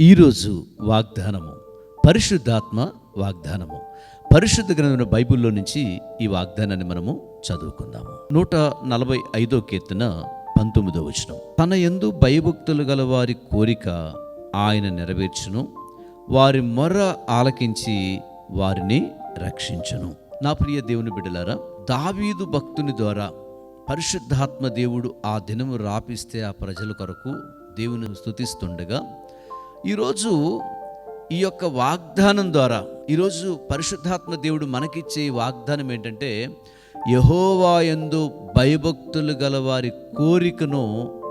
ఈరోజు వాగ్దానము పరిశుద్ధాత్మ వాగ్దానము. పరిశుద్ధ గ్రంథమైన బైబిల్లో నుంచి ఈ వాగ్దానాన్ని మనము చదువుకుందాము. నూట నలభై ఐదో కీర్తన పంతొమ్మిదో వచనం. తన ఎందు భయభక్తులు గల వారి కోరిక ఆయన నెరవేర్చును. వారి మొర్ర ఆలకించి వారిని రక్షించను. నా ప్రియ దేవుని బిడ్డలారా దావీదు భక్తుని ద్వారా పరిశుద్ధాత్మ దేవుడు ఆ దినము రాపిస్తే ఆ ప్రజల కొరకు దేవుని స్తుతిస్తుండగా ఈరోజు ఈ యొక్క వాగ్దానం ద్వారా ఈరోజు పరిశుద్ధాత్మ దేవుడు మనకిచ్చే వాగ్దానం ఏంటంటే యహోవాయందు భయభక్తులు గల వారి కోరికను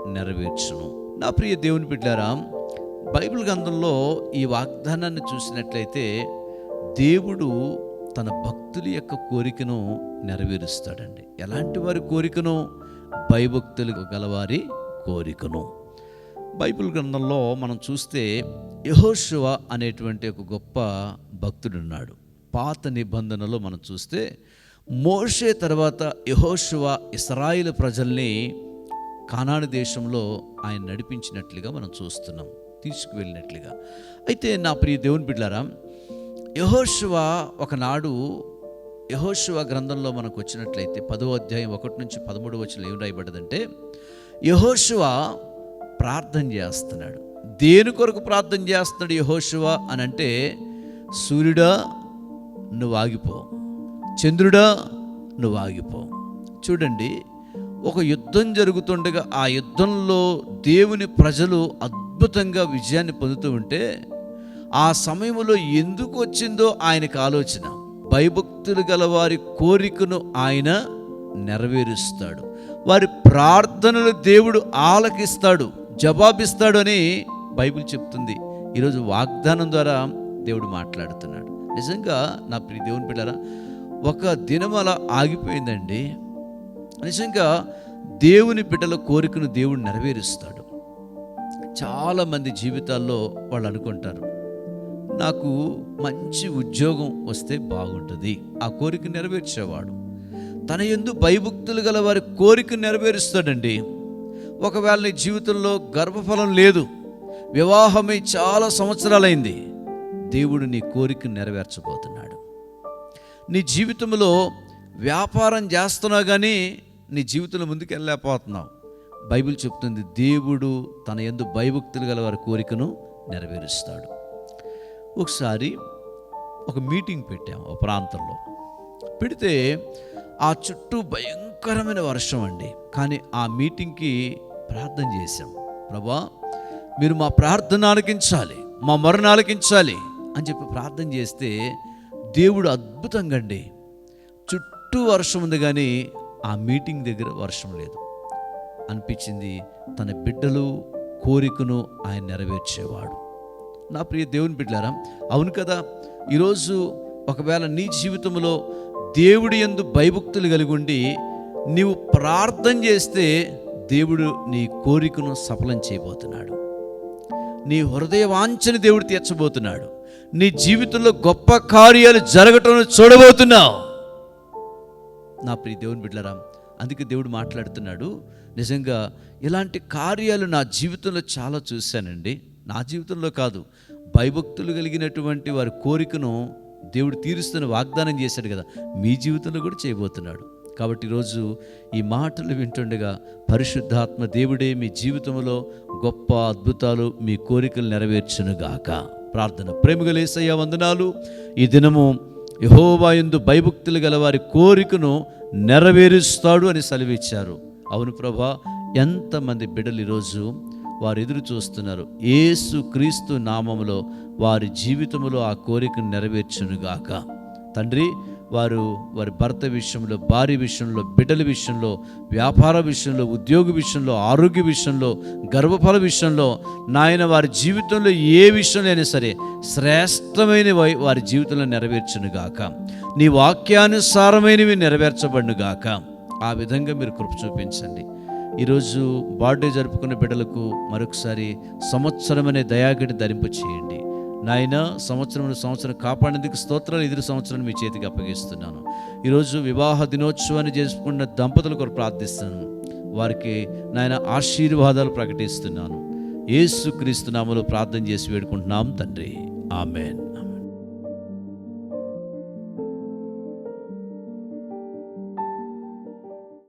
నెరవేర్చును. నా ప్రియ దేవుని బిడ్డారా బైబిల్ గ్రంథంలో ఈ వాగ్దానాన్ని చూసినట్లయితే దేవుడు తన భక్తుల యొక్క కోరికను నెరవేరుస్తాడండి. ఎలాంటి వారి కోరికను? భయభక్తులు గలవారి కోరికను. బైబిల్ గ్రంథంలో మనం చూస్తే యహోశివ అనేటువంటి ఒక గొప్ప భక్తుడున్నాడు. పాత నిబంధనలో మనం చూస్తే మోషే తర్వాత యహోశివ ఇస్రాయిల్ ప్రజల్ని కానాడు దేశంలో ఆయన నడిపించినట్లుగా మనం చూస్తున్నాం తీసుకువెళ్ళినట్లుగా. అయితే నా ప్రియ దేవుని బిడ్డారా యహోశివ ఒకనాడు యహోశివ గ్రంథంలో మనకు వచ్చినట్లయితే పదో అధ్యాయం ఒకటి నుంచి పదమూడు వచ్చిన ఏం రాయబడ్డదంటే యహోశివ ప్రార్థన చేస్తున్నాడు. దేని కొరకు ప్రార్థన చేస్తున్నాడు యహోశివ అని అంటే సూర్యుడా నువ్వు ఆగిపో. చంద్రుడా నువ్వు ఆగిపో. చూడండి ఒక యుద్ధం జరుగుతుండగా ఆ యుద్ధంలో దేవుని ప్రజలు అద్భుతంగా విజయాన్ని పొందుతూ ఉంటే ఆ సమయంలో ఎందుకు వచ్చిందో ఆయనకు ఆలోచన. భయభక్తులు గల వారి కోరికను ఆయన నెరవేరుస్తాడు. వారి ప్రార్థనలు దేవుడు ఆలకిస్తాడు. జవాబిస్తాడని బైబిల్ చెప్తుంది. ఈరోజు వాగ్దానం ద్వారా దేవుడు మాట్లాడుతున్నాడు. నిజంగా నా ప్రియ దేవుని బిడ్డారా ఒక దినం అలా ఆగిపోయిందండి. నిజంగా దేవుని బిడ్డల కోరికను దేవుడు నెరవేరుస్తాడు. చాలామంది జీవితాల్లో వాళ్ళు అనుకుంటారు నాకు మంచి ఉద్యోగం వస్తే బాగుంటుంది ఆ కోరిక నెరవేర్చేవాడు. తన ఎందు భయభక్తులు గల వారి కోరిక నెరవేరుస్తాడండి. ఒకవేళ నీ జీవితంలో గర్భఫలం లేదు వివాహమై చాలా సంవత్సరాలైంది దేవుడు నీ కోరిక నెరవేర్చబోతున్నాడు. నీ జీవితంలో వ్యాపారం చేస్తున్నావు కానీ నీ జీవితంలో ముందుకు వెళ్ళలేకపోతున్నావు బైబిల్ చెప్తుంది దేవుడు తన ఎందు భయభక్తులు గల వారి కోరికను నెరవేరుస్తాడు. ఒకసారి ఒక మీటింగ్ పెట్టాం ఒక ప్రాంతంలో. పెడితే ఆ చుట్టూ భయంకరమైన వర్షం అండి. కానీ ఆ మీటింగ్కి ప్రార్థన చేశాం. ప్రభా మీరు మా ప్రార్థన ఆలకించాలి మా మరణ ఆలకించాలి అని చెప్పి ప్రార్థన చేస్తే దేవుడు అద్భుతంగా అండి. చుట్టూ వర్షం ఉంది కానీ ఆ మీటింగ్ దగ్గర వర్షం లేదు. అనిపించింది తన బిడ్డలు కోరికను ఆయన నెరవేర్చేవాడు. నా ప్రియ దేవుని బిడ్డారా అవును కదా ఈరోజు ఒకవేళ నీ జీవితంలో దేవుడి ఎందు భయభక్తులు కలిగి ఉండి నీవు ప్రార్థన చేస్తే దేవుడు నీ కోరికను సఫలం చేయబోతున్నాడు. నీ హృదయవాంఛని దేవుడు తీర్చబోతున్నాడు. నీ జీవితంలో గొప్ప కార్యాలు జరగటం చూడబోతున్నావు. నా ప్రియ దేవుని బిడ్డరా అందుకే దేవుడు మాట్లాడుతున్నాడు. నిజంగా ఇలాంటి కార్యాలు నా జీవితంలో చాలా చూశానండి. నా జీవితంలో కాదు భయభక్తులు కలిగినటువంటి వారి కోరికను దేవుడు తీరుస్తున్న వాగ్దానం చేశాడు కదా మీ జీవితంలో కూడా చేయబోతున్నాడు. కాబట్టి ఈరోజు ఈ మాటలు వింటుండగా పరిశుద్ధాత్మ దేవుడే మీ జీవితంలో గొప్ప అద్భుతాలు మీ కోరికలు నెరవేర్చునుగాక. ప్రార్థన ప్రేమగలేసయ్య వందనాలు. ఈ దినము యహోవాయందు భయభక్తులు గల వారి కోరికను నెరవేరుస్తాడు అని సెలవిచ్చారు. అవును ప్రభా ఎంతమంది బిడ్డలు ఈరోజు వారు ఎదురు చూస్తున్నారు. ఏసు క్రీస్తు నామములో వారి జీవితంలో ఆ కోరికను నెరవేర్చునుగాక. తండ్రి వారు వారి భర్త విషయంలో భార్య విషయంలో బిడ్డల విషయంలో వ్యాపార విషయంలో ఉద్యోగ విషయంలో ఆరోగ్య విషయంలో గర్భఫల విషయంలో నాయన వారి జీవితంలో ఏ విషయంలో అయినా సరే శ్రేష్టమైన వారి జీవితంలో నెరవేర్చునుగాక నీ వాక్యానుసారమైనవి నెరవేర్చబడునుగాక ఆ విధంగా మీరు కృప చూపించండి. ఈరోజు బర్త్డే జరుపుకున్న బిడ్డలకు మరొకసారి సంవత్సరం అనే దయాగడి ధరింప చేయండి నాయన సంవత్సరం సంవత్సరం కాపాడేందుకు స్తోత్రాలు ఎదురు సంవత్సరం మీ చేతికి అప్పగిస్తున్నాను. ఈరోజు వివాహ దినోత్సవాన్ని చేసుకున్న దంపతుల కొరకు ప్రార్థిస్తున్నాను. వారికి నాయన ఆశీర్వాదాలు ప్రకటిస్తున్నాను. ఏసుక్రీస్తు నామలో ప్రార్థన చేసి వేడుకుంటున్నాం తండ్రి. ఆమెన్.